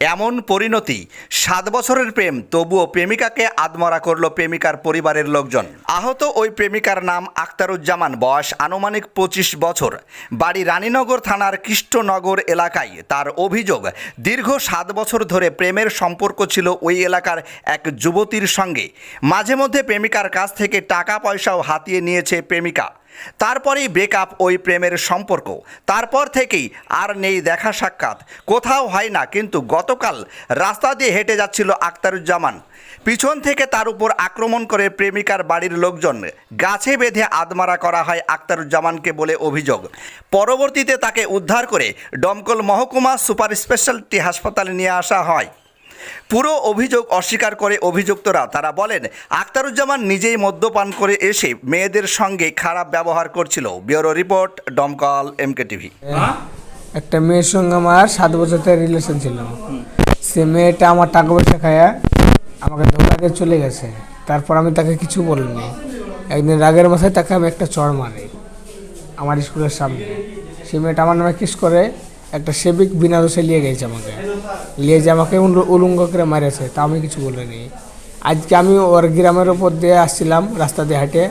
এমন পরিণতি, সাত বছরের প্রেম, তবুও প্রেমিকাকে আদমরা করল প্রেমিকার পরিবারের লোকজন। আহত ওই প্রেমিকার নাম আখতারুজ্জামান, বয়স আনুমানিক পঁচিশ বছর। বাড়ি রানীনগর থানার কৃষ্ণনগর এলাকায়। তার অভিযোগ, দীর্ঘ সাত বছর ধরে প্রেমের সম্পর্ক ছিল ওই এলাকার এক যুবতীর সঙ্গে। মাঝে মধ্যে প্রেমিকার কাছ থেকে টাকা পয়সাও হাতিয়ে নিয়েছে প্রেমিকা। তারপরেই ব্রেকআপ ওই প্রেমের সম্পর্ক। তারপর থেকেই আর নেই দেখা সাক্ষাৎ। কোথাও হয় না, কিন্তু গতকাল রাস্তা দিয়ে হেঁটে যাচ্ছিল আক্তারুজ্জামান পিছন থেকে তার উপর আক্রমণ করে প্রেমিকার বাড়ির লোকজন গাছে বেঁধে আদমারা করা হয় আক্তারুজ্জামানকে বলে অভিযোগ। পরবর্তীতে তাকে উদ্ধার করে দমকল মহকুমা সুপার স্পেশালিটি হাসপাতালে নিয়ে আসা হয়। পুরো অভিযোগ অস্বীকার করে অভিযুক্তরা। তারা বলেন আক্তারুজ্জামান নিজেই মদ্যপান করে এসে মেয়েদের সঙ্গে খারাপ ব্যবহার করছিল। Bureau report Domkal M K. TV মেয়ের সঙ্গে আমার সাত বছর থেকে রিলেশন ছিল। সে মেয়েটা আমার টাকা পয়সা খায়া আমাকে ধোকা দিয়ে চলে গেছে। তারপর আমি তাকে কিছু বলিনি। একদিন রাগের মাথায় তাকে আমি একটা চড় মারি। আমার স্কুলের সামনে। সে মেয়েটা আমার নামে কিস করে একটা সেবিক বিনা দোষে নিয়ে গেছে আমাকে। নিয়ে যে আমাকে উলু- উলঙ্গ করে মারেছে, তা আমি কিছু বলিনি। আজকে আমি ওর গ্রামের ওপর দিয়ে আসছিলাম, রাস্তা দিয়ে হাঁটে।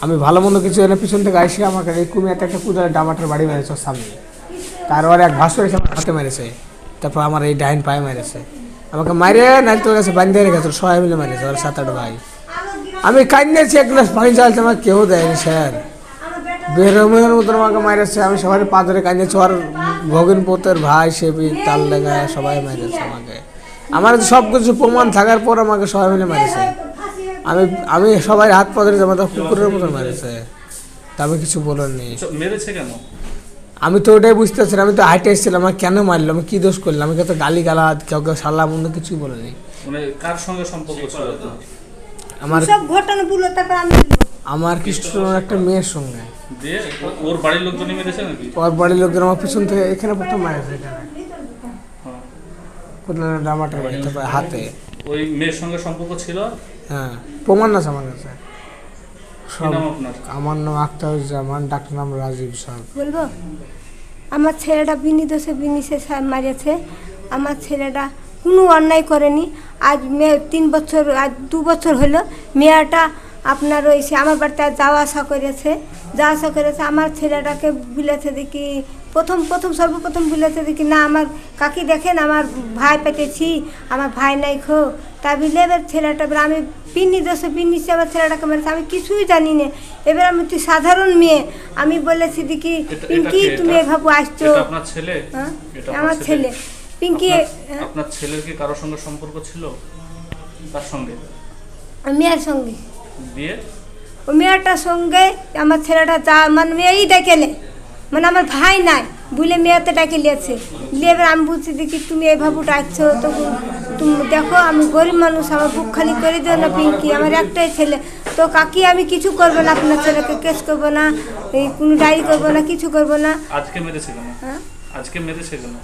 আমি ভালো মন্দ কিছু এনে পিছন থেকে আসি আমাকে এই কুমিয়াতে একটা কুদারে ডামাটার বাড়ি মেরেছে ওর সামনে। তারপর এক ভাস্কর এসে আমার হাতে মেরেছে। তারপর আমার এই ডাইন পায়ে মেরেছে। আমাকে মারে নাইলে তোর কাছে বান্ধে রেখেছে সবাই মিলে মেরেছে, ওর সাত আট ভাই। আমি কান্দিয়েছি এক গ্লাস পানি চালতে আমাকে কেউ দেয়নি, স্যার। বেরোমের মতন আমাকে মারেছে আমি সবার পা ধরে কান্দিয়েছি ওর ভগিন পোতের ভাই সেবি তাল লেগায় সবাই মেরেছে আমাকে। আমার সব কিছু প্রমাণ থাকার পর আমাকে সবাই মিলে মেরেছে আমি আমি সবাই হাত পা ধরে আমাদের কুকুরের মতন মেরেছে তা আমি কিছু বলিনি। চ- মেরেছে কেন? আমি তো ওটাই বুঝতে পারছি আমি তো হাইটে এসেছিলাম আমাকে কেন মারলো? আমি কি দোষ করলাম? আমি তো গালি গালা কেউ কেউ সাল্লা বন্ধ কিছুই বলিনি। মানে কার সঙ্গে সম্পর্ক ছিল? আমার সব ঘটনা তারপর আমি আমার কৃষ্ণ একটা মেয়ের সঙ্গে। ওর বাড়ির লোকজনই মেরেছে নাকি? ওর বাড়ির লোকজন আমার পিছন থেকে এখানে প্রথম মারেছে এখানে হ্যাঁ। কোথায় বাড়ি হাতে। ওই মেয়ের সঙ্গে সম্পর্ক ছিল? হ্যাঁ প্রমাণ আছে আমার কাছে। সব আমার নাম আখতারুজ্জামান ডাক্তার নাম রাজীব সাহেব বলব? আমার ছেলেটা বিনি দোষে বিনি সে মারিয়েছে। আমার ছেলেটা কোনো অন্যায় করেনি। আজ মেয়ে তিন বছর আজ দু বছর হলো। মেয়েটা আপনার সে আমার বাড়িতে যাওয়া আসা করেছে যাওয়া আসা করেছে আমার ছেলেটাকে বলেছে দেখি প্রথম প্রথম সর্বপ্রথম বলেছে দেখি না আমার কাকি দেখেন আমার ভাই পেতেছি আমার ভাই নাই খো। তা বিলে এবার ছেলেটা এবার আমি পিন্নি দোষে পিন্নি সে আমার ছেলেটাকে মেরেছে আমি কিছুই জানি না। এবার আমি তুই সাধারণ মেয়ে আমি বলেছি দেখি পিঙ্কি তুমি এভাবে আসছো? ছেলে? হ্যাঁ? আমার ছেলে। পিঙ্কি আপনার- হ্যাঁ, আপনার ছেলের কি কারোর সঙ্গে সম্পর্ক ছিল? তার সঙ্গে? মেয়ের সঙ্গে। দিয়ে ও মেয়েটার সঙ্গে আমার ছেলেটা যা মানে মেয়েই ডেকেলে। মানে আমার ভাই নাই বুলে মেয়েতে ডাকে লিয়েছে লিয়ে এবার আমি বলছি দেখি তুমি এইভাবে ডাকছো তো তুমি দেখো আমি গরিব মানুষ আমার বুক খালি করে দিও না পিঙ্কি আমার একটাই ছেলে। তো কাকি আমি কিছু করব না আপনার ছেলেকে কেস করব না এই কোনো ডায়েরি করব না কিছু করব না। আজকে মেরেছে হ্যাঁ? আজকে মেরেছে কেন?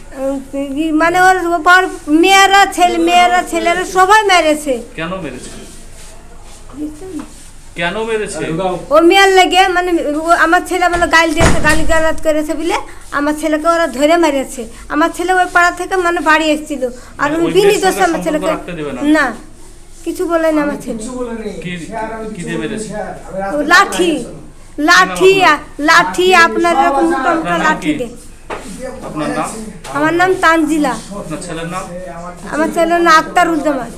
মানে ওর ওর মেয়েরা ছেলে মেয়েরা ছেলেরা সবাই মেরেছে। কেন মেরেছে? কেন মেরেছে? ও মেয়ের লেগে মানে ও আমার ছেলে বলে গাল দিয়েছে গালি গালাত করেছে বলে আমার ছেলেকে ওরা ধরে মেরেছে। আমার ছেলে ওই পাড়া থেকে মানে বাড়ি এসেছিল। আর মানে আমি বিনি দোষ আমার ছেলেকে না? কিছু বলে না আমার ছেলে। লাঠি। লাঠি লাঠি আপনার এরকম মোটা লাঠি দে। আমার নাম তানজিলা। আপনার ছেলের নাম? আমার ছেলের নাম আক্তারুজ্জামান।